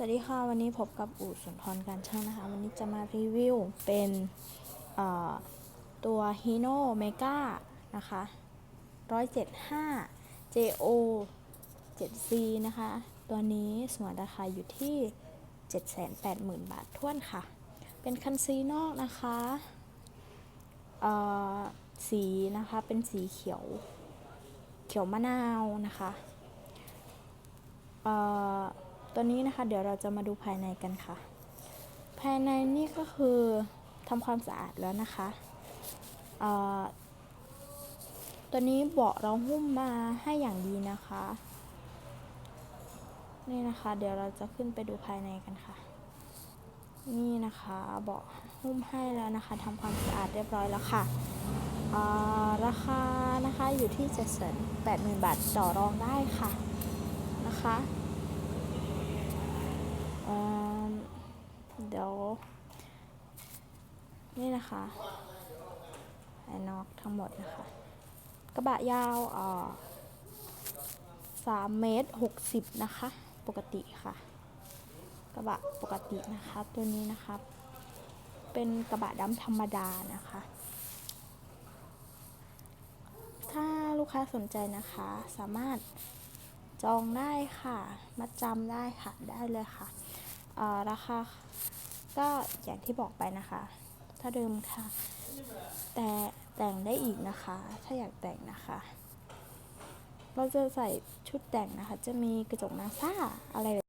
สวัสดีค่ะ วันนี้พบกับอู่สุนทรการช่างนะคะ วันนี้จะมารีวิวเป็นตัว Hino Mega นะคะ 175 JO 7C นะคะ ตัวนี้สวนราคาอยู่ที่ 780,000 บาทท้วนค่ะ เป็นคันซีนอกนะคะสีนะคะ เป็นสีเขียว เขียวมะนาวนะคะเอ่อ ตัวนี้นะคะ เดี๋ยวเราจะมาดูภายในกันค่ะ ภายในนี่ก็คือทำความสะอาดแล้วนะคะตัวนี้เบาะเราหุ้มมาให้อย่างดีนะคะ นี่นะคะ เดี๋ยวเราจะขึ้นไปดูภายในกันค่ะ นี่นะคะเบาะหุ้มให้แล้วนะคะทำความสะอาดเรียบร้อยแล้วค่ะราคานะคะอยู่ที่7 8 0 0 0 0 บาทต่อรองได้ค่ะนะคะ เอิ่ม เดี๋ยว นี่นะคะภายนอกทั้งหมดนะคะ กระบะยาวอ่อสามเมตรหกสิบนะคะ ปกติค่ะ กระบะปกตินะคะ ตัวนี้นะคะ เป็นกระบะดำธรรมดานะคะ ถ้าลูกค้าสนใจนะคะ สามารถจองได้ค่ะมัดจำได้ค่ะ ได้เลยค่ะ ราคา ก็อย่างที่บอกไปนะคะถ้าเดิมค่ะ แต่แต่งได้อีกนะคะ ถ้าอยากแต่งนะคะ เราจะใส่ชุดแต่งนะคะ จะมีกระจกนาซาอะไรแบบ